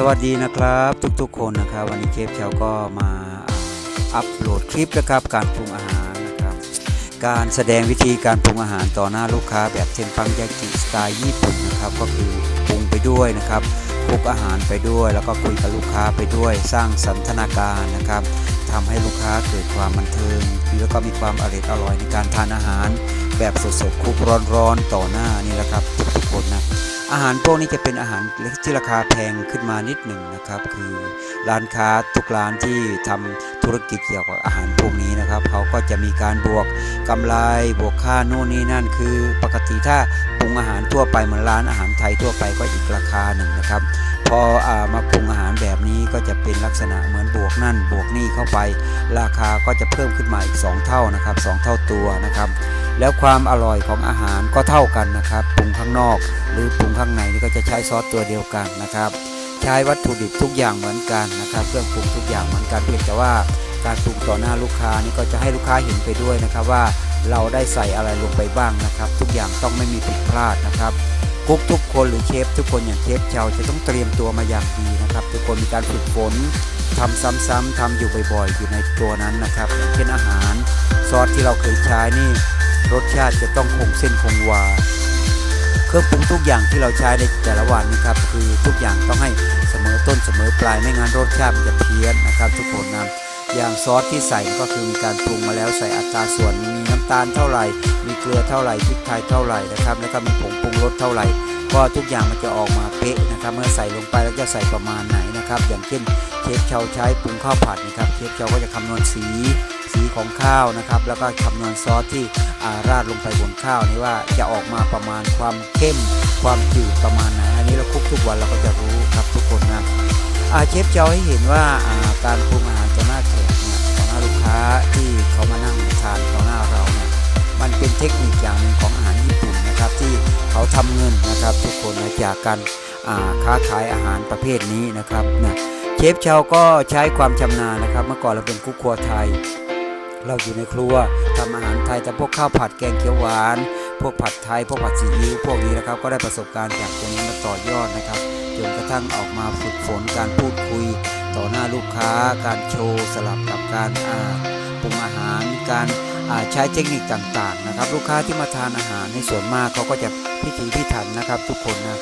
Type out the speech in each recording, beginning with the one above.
สวัสดีนะครับทุกๆคนนะครับ วันนี้เชฟเชาก็มาอัปโหลดคลิปนะครับการปรุงอาหารนะครับการแสดงวิธีการปรุงอาหารต่อหน้าลูกค้าแบบเทนปังยากิสไตล์ญี่ปุ่นนะครับก็คือปรุงไปด้วยนะครับคลุกอาหารไปด้วย แล้วก็คุยกับลูกค้าไปด้วย สร้างสันทนาการนะครับทำให้ลูกค้าเกิดความบันเทิงแล้วก็มีความอร่อยอร่อยในการทานอาหาร แบบสดๆคุกร้อนๆต่อหน้านี่แหละครับทุกๆคนนะอาหารพวกนี้จะเป็นอาหารที่ราคาแพงขึ้นมานิดหนึ่งนะครับ คือร้านค้าทุกร้านที่ทำธุรกิจเกี่ยวกับอาหารพวกนี้นะครับ เขาก็จะมีการบวกกำไรบวกค่าโน่นนี่นั่นคือ ปกติถ้าปรุงอาหารทั่วไปเหมือนร้านอาหารไทยทั่วไปก็อีกราคาหนึ่งนะครับ พออมาปรุงอาหารแบบนี้ก็จะเป็นลักษณะเหมือนบวกนั่น บวกนี่เข้าไป ราคาก็จะเพิ่มขึ้นมาอีก 2 เท่านะครับ 2 เท่าตัวนะครับ แล้วความอร่อยของอาหารก็เท่ากันนะครับปรุงข้างนอก หรือปรุงข้างในนี่ก็จะใช้ซอสตัวเดียวกันนะครับ ใช้วัตถุดิบทุกอย่างเหมือนกันนะครับ เครื่องปรุงทุกอย่างเหมือนกันเพียงแต่ว่าการปรุงต่อหน้าลูกค้านี่ก็จะให้ลูกค้าเห็นไปด้วยนะครับว่าเราได้ใส่อะไรลงไปบ้างนะครับ ทุกอย่างต้องไม่มีผิดพลาดนะครับกุ๊กทุกคนหรือเชฟทุกคนอย่างเชฟเชาจะต้องเตรียมตัวมาอย่างดีนะครับ ทุกคนมีการฝึกฝนทำซ้ำๆทำอยู่บ่อยๆ อยู่ในตัวนั้นนะครับอย่างเช่นอาหารซอสที่เราเคยใช้นี่ รสชาติจะต้องคงเส้นคงวา เครื่องปรุงทุกอย่างที่เราใช้ในแต่ละวันนะครับ คือทุกอย่างต้องให้เสมอต้นเสมอปลายไม่งั้นรสชาติมันจะเพี้ยนนะครับ ทุกคนนะอย่างซอสที่ใส่ก็คือมีการปรุงมาแล้วใส่อัตราส่วนมีน้ำตาลเท่าไหร่ มีเกลือเท่าไหร่พริกไทยเท่าไหร่นะครับ แล้วก็มีผงปรุงรสเท่าไหร่ ก็ทุกอย่างมันจะออกมาเป๊ะนะครับ เมื่อใส่ลงไปแล้วจะใส่ประมาณไหนนะครับ อย่างเช่นเชฟเชาใช้ปรุงข้าวผัดนะครับเชฟเชาก็จะคำนวณสี สีของข้าวนะครับ แล้วก็คำนวณซอสที่ราดลงไปบนข้าวนี่ว่าจะออกมาประมาณความเข้ม ความจืดประมาณไหนอันนี้เราคุกทุกวันเราก็จะรู้ครับทุกคนนะอาเชฟเจ้าให้เห็นว่าการปรุงอาหารต่อหน้าแขกเนี่ยต่อหน้าลูกค้าที่เขามานั่งทานต่อหน้าเราเนี่ยมันเป็นเทคนิคอย่างหนึ่งของอาหารญี่ปุ่นนะครับที่เขาทำเงินนะครับ ทุกคนนะจากการค้าขายอาหารประเภทนี้นะครับนะเชฟชาวก็ใช้ความชำนาญนะครับ เมื่อก่อนเราเป็นคุกครัวไทย เราอยู่ในครัวทำอาหารไทยแต่พวกข้าวผัดแกงเขียวหวาน พวกผัดไทย พวกผัดซีอิ๊วพวกนี้นะครับ ก็ได้ประสบการณ์จากตรงนี้มาต่อยอดนะครับจนกระทั่งออกมาฝึกฝนการพูดคุย ต่อหน้าลูกค้า การโชว์สลับกับการอ่าปรุงอาหาร การใช้เทคนิคต่างๆนะครับ ลูกค้าที่มาทานอาหารในส่วนมากเขาก็จะพิถีพิถันนะครับ ทุกคนนะ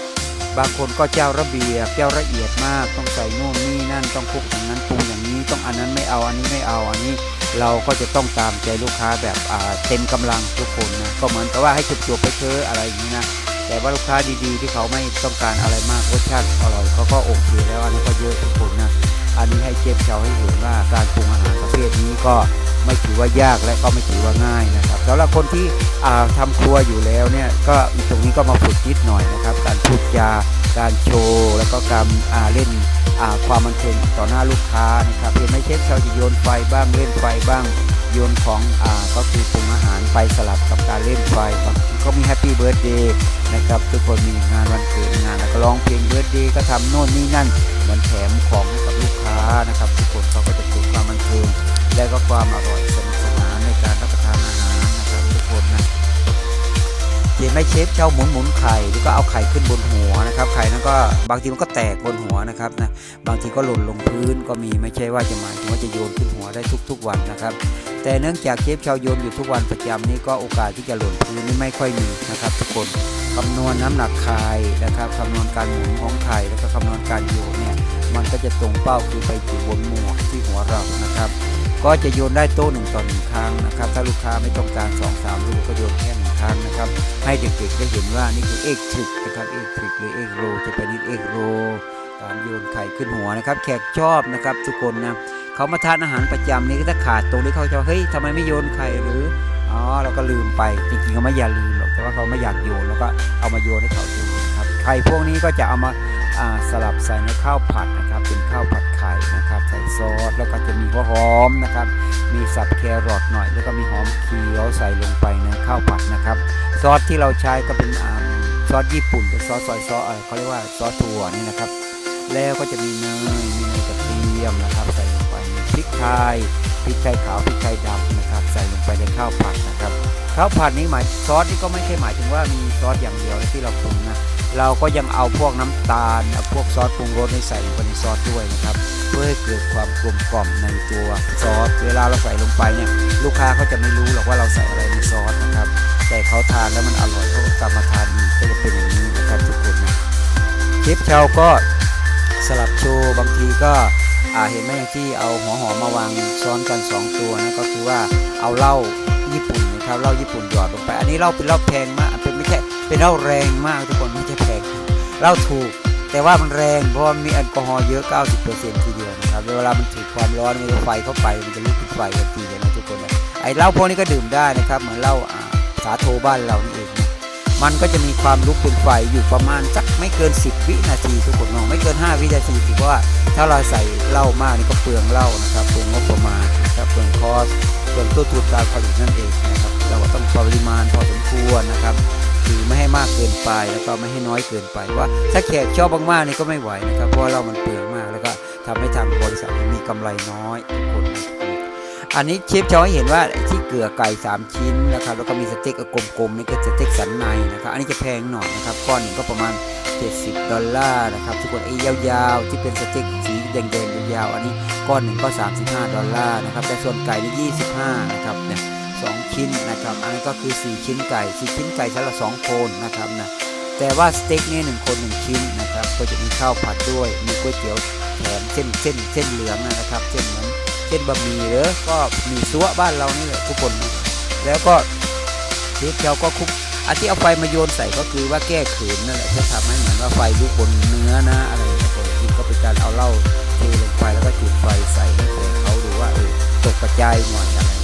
บางคนก็เจ้าระเบียบเจ้าละเอียดมาก ต้องใส่นู่นนี่นั่นต้องคลุกอย่างนั้นปรุงอย่างนี้ต้องอันนั้นไม่เอาอันนี้ไม่เอาอันนี้ เราก็จะต้องตามใจลูกค้าแบบเต็มกำลังทุกคนนะก็เหมือนกับว่าให้จบๆไปเชออะไรอย่างนี้นะแต่ว่าลูกค้าดีๆ ที่เขาไม่ต้องการอะไรมากรสชาติอร่อยเขาก็โอเคแล้วอันนี้ก็เยอะทุกคนนะอันนี้ให้เชฟเชาให้เห็นว่าการปรุงอาหารประเภทนี้ก็ ไม่ถือว่ายากและก็ไม่ถือว่าง่ายนะครับสำหรับคนที่อ่าทำครัวอยู่แล้วเนี่ยก็ตรงนี้ก็มาฝึกนิดหน่อยนะครับ การพูดจาการโชว์แล้วก็การาเล่นความบันเทิงต่อหน้าลูกค้านะครับเห็นไหมเชฟเราจะโยนไฟบ้างเล่นไฟบ้างโยนของอก็คือปรุงอาหารไปสลับกับการเล่นไฟบางทีก็มีแฮปปี้เบิร์ดเดย์นะครับทุกคนมีงานวันเกิดงานแล้วก็ร้องเพลงเบิร์ดเดย์ก็ทำโน่นนี่นั่นเหมือนแถมของให้กับลูกค้านะครับ ทุกคนเขาก็จะเกิดความบันเทิง และก็ความอร่อยสนุกสนานในการรับประทานอาหารนะครับทุกคนนะเห็นไหมเชฟเช่าหมุนหมุนไข่แล้วก็เอาไข่ขึ้นบนหัวนะครับ ไข่นั้นก็บางทีมันก็แตกบนหัวนะครับนะบางทีก็หล่นลงพื้นก็มีไม่ใช่ว่าจะหมายถึงว่าจะโยนขึ้นหัวได้ทุก ๆ วันนะครับ แต่เนื่องจากเชฟเชาโยนอยู่ทุกวันประจำนี้ก็โอกาสที่จะหล่นพื้นนี่ไม่ค่อยมีนะครับ ทุกคนคำนวณน้ำหนักไข่นะครับคำนวณการหมุนของไข่แล้วก็คำนวณการโยนเนี่ยมันก็จะตรงเป้าคือไปอยู่บนหมวกที่หัวเรานะครับ ก็จะโยนได้โต๊ะหนึ่งต่อหนึ่งครั้งนะครับ ถ้าลูกค้าไม่ต้องการ2อสามลูกก็โยนแค่หนึ่งครั้งนะครับ ให้เด็กๆได้เห็นว่านี่คือเอกทริกนะครับเอกทริกหรือเอกโรจะเป็นเอกโรการโยนไข่ขึ้นหัวนะครับ แขกชอบนะครับทุกคนนะเขามาทานอาหารประจำนี่ก็ถ้าขาดตรงนี้เขาจะเฮ้ยทำไมไม่โยนไข่หรืออ๋อเราก็ลืมไปจริงๆเขาไม่อยากลืมหรอกแต่ว่าเขาไม่อยากโยนแล้วก็เอามาโยนให้เขาดูนะครับไข่พวกนี้ก็จะเอามา สลับใส่ในข้าวผัดนะครับ เป็นข้าวผัดไข่นะครับ ใส่ซอสแล้วก็จะมีหัวหอมนะครับ มีสับแครอทหน่อย แล้วก็มีหอมเขียวใส่ลงไปในข้าวผัดนะครับ ซอสที่เราใช้ก็เป็นอซอสญี่ปุ่นเป็นซอสซอยซอสเขาเรียกว่าซอสถั่วนี่นะครับ แล้วก็จะมีเนยมีเนยกระเทียมนะครับ ใส่ลงไปมีพริกไทยพริกไทยขาวพริกไทยดำนะครับ ใส่ลงไปในข้าวผัดนะครับข้าวผัดนี้หมายซอสนี่ก็ไม่ใช่หมายถึงว่ามีซอสอย่างเดียวที่เราปรุงนะ เราก็ยังเอาพวกน้ำตาลเอาพวกซอสปรุงรสให้ใส่ลงไปในซอสด้วยนะครับเพื่อให้เกิดความกลมกล่อมในตัวซอสเวลาเราใส่ลงไปเนี่ยลูกค้าเขาจะไม่รู้หรอกว่าเราใส่อะไรในซอสนะครับ แต่เขาทานแล้วมันอร่อยเขาก็กลับมาทานอีกก็จะเป็นอย่างนี้นะครับทุกคนนะเชฟเชาก็สลับโชว์บางทีก็อาเห็นไหมที่เอาหัวหอมมาวางซ้อนกัน 2 ตัวนะก็คือว่าเอาเหล้าญี่ปุ่นนะครับเหล้าญี่ปุ่นหยอดลงไป อันนี้เหล้าเป็นเหล้าแพงมากเป็นไม่ใช่เป็นเหล้าแรงมากทุกคน เหล้าถูกแต่ว่ามันแรงเพราะมีแอลกอฮอล์เยอะ 90%ทีเดียวนะครับเวลามันถูกความร้อนมันจะไฟเข้าไปมันจะลุกเป็นไฟทันทีเลยนะทุกคนนะไอเหล้าพวกนี้ก็ดื่มได้นะครับ เหมือนเหล้าสาโทบ้านเรานี่เองนะมันก็จะมีความลุกเป็นไฟอยู่ประมาณสักไม่เกิน 10 วินาทีทุกคนมองไม่เกิน 5 วินาทีเพราะว่าถ้าเราใส่เหล้ามากนี่ก็เปลืองเหล้านะครับเปลืองงบประมาณนะครับเปลืองคอสเปลืองต้นทุนการผลิตนั่นเองนะครับ เราก็ต้องปริมาณพอสมควรนะครับคือไม่ให้มากเกินไปแล้วก็ไม่ให้น้อยเกินไปว่าถ้าแขกชอบมากๆนี่ก็ไม่ไหวนะครับ เพราะว่าเรามันเปลืองมากแล้วก็ทำให้ทางบริษัทมีกำไรน้อยทุกคนอันนี้เชฟชอยเห็นว่าที่เกลือไก่3ชิ้นนะครับแล้วก็มีสเต็กกลมๆนี่ก็สเต็กสันในนะครับอันนี้จะแพงหน่อยนะครับก้อนหนึ่งก็ประมาณ 70 ดอลลาร์นะครับทุกคนไอ้ยาวๆ ที่เป็นสเต็กสีแดงๆยาวๆอันนี้ก้อนหนึ่งก็ 35 ดอลลาร์นะครับแต่ส่วนไก่นี่25นะครับเนี่ย ชิ้นนะครับอันนี้ก็คือ 4 ชิ้นไก่ 4 ชิ้นไก่ชั้นละ2คนนะครับนะแต่ว่าสเต็กนี่หนึ่งคนหนึ่งชิ้นนะครับก็จะมีข้าวผัดด้วยมีก๋วยเตี๋ยวแถมเส้นเส้นเส้นเหลืองนะครับเส้นเหมือนเส้นบะหมี่หรือก็มีซัวบ้านเรานี่แหละทุกคนนะแล้วก็เชฟเราก็คุกอันที่เอาไฟมาโยนใส่ก็คือว่าแก้เขินนั่นแหละเพื่อทำให้เหมือนว่าไฟลุกบนเนื้อนะอะไรนะผมจริงก็เป็นการเอาเหล้าเทลงไปแล้วก็จุดไฟใส่ให้เขาดูว่าเออตกกระจายหน่อยอะไรอย่างเงี้ย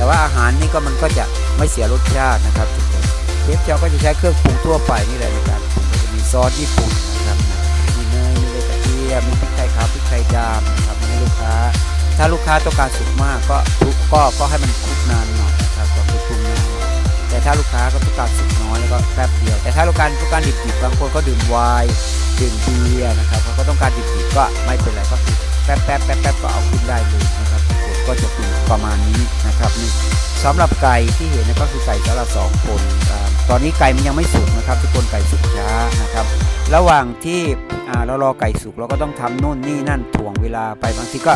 แต่ว่าอาหารนี่ก็มันก็จะไม่เสียรสชาตินะครับทุกคนเชฟเจ้าก็จะใช้เครื่องปรุงทั่วไปนี่แหละในการปรุงก็จะมีซอสญี่ปุ่นนะครับมีเนยมีเลกระเทียมมีพริกไทยขาวพริกไทยดำนะครับให้ลูกค้า ถ้าลูกค้าต้องการสุกมากก็คลุกก็ก็ให้มันคลุกนานหน่อยนะครับก็คือปรุงนานแต่ถ้าลูกค้าก็ต้องการสุกน้อยแล้วก็แป๊บเดียว แต่ถ้าลูกค้าต้องการดิบๆบางคนก็ดื่มไวน์ดื่มเบียร์นะครับเขาก็ต้องการดิบๆก็ไม่เป็นไรก็คือแป๊บๆแป๊บๆแป๊บก็เอาขึ้นได้เลยนะครับ ก็จะเป็นประมาณนี้นะครับนี่สำหรับไก่ที่เห็นนะก็คือไก่สำหรับสองคนอตอนนี้ไก่มันยังไม่สุกนะครับทุกคนไก่สุกช้านะครับ ระหว่างที่เรารอไก่สุกเราก็ต้องทำโน่นนี่นั่นถ่วงเวลาไปบางทีก็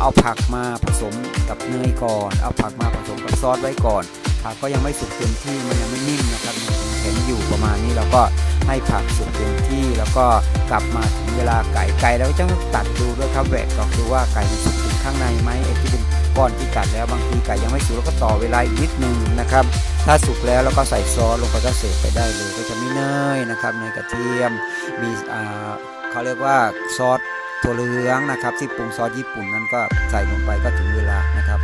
เอาผักมาผสมกับเนยก่อน เอาผักมาผสมกับซอสไว้ก่อนผักก็ยังไม่สุกเต็มที่มันยังไม่นิ่มนะครับยังแข็งอยู่ประมาณนี้เราก็ ให้ผักสุกเต็มที่ แล้วก็กลับมาถึงเวลาไก่ไก่เราก็ต้องตัดดูด้วยครับแหวกออกดูว่าไก่มันสุกถึงข้างในไหมไอ้ที่เป็นก้อนที่กัดแล้วบางทีไก่ยังไม่สุกแล้วก็ต่อเวลาอีกนิดนึงนะครับ ถ้าสุกแล้วเราก็ใส่ซอสลงไปก็เสิร์ฟไปได้เลย ก็จะมีเนยนะครับเนยกระเทียมมีอ่าเขาเรียกว่าซอสถั่วเหลืองนะครับ ที่ปรุงซอสญี่ปุ่นนั้นก็ใส่ลงไปก็ถึงเวลานะครับ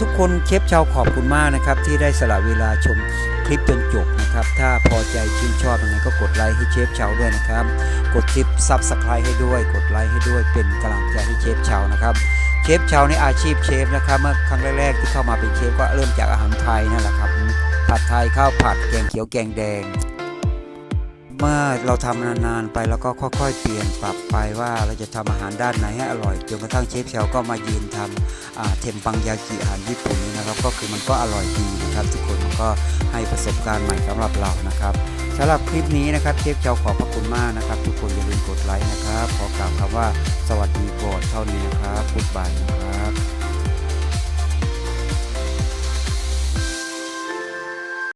ทุกคนเชฟชาวขอบคุณมากนะครับ ที่ได้สละเวลาชม คลิปจนจบนะครับ ถ้าพอใจชื่นชอบยังไงก็กดไลค์ให้เชฟชาวด้วยนะครับ กดคลิปซับสไครต์ให้ด้วย กดไลค์ให้ด้วยเป็นกำลังใจให้เชฟชาวนะครับ เชฟชาวในอาชีพเชฟนะครับเมื่อครั้งแรกๆที่เข้ามาเป็นเชฟก็เริ่มจากอาหารไทยนั่นแหละครับ ผัดไทยข้าวผัดแกงเขียวแกงแดงเมื่อเราทำนานๆไปแล้วก็ค่อยๆ เปลี่ยนปรับไปว่าเราจะทำอาหารด้านไหนให้อร่อยจนกระทั่งเชฟเชลก็มายืนทำเทมปังยากิอาหารญี่ปุ่นนี่นะครับ ก็คือมันก็อร่อยดีนะครับทุกคนมันก็ ให้ประสบการณ์ใหม่สำหรับเรานะครับสำหรับคลิปนี้นะครับเชฟเจ้าขอบพระคุณมากนะครับ ทุกคนอย่าลืมกดไลค์นะครับ ขอกล่าวคำว่าสวัสดีก่อนเท่านี้นะครับกุดบายนะครับ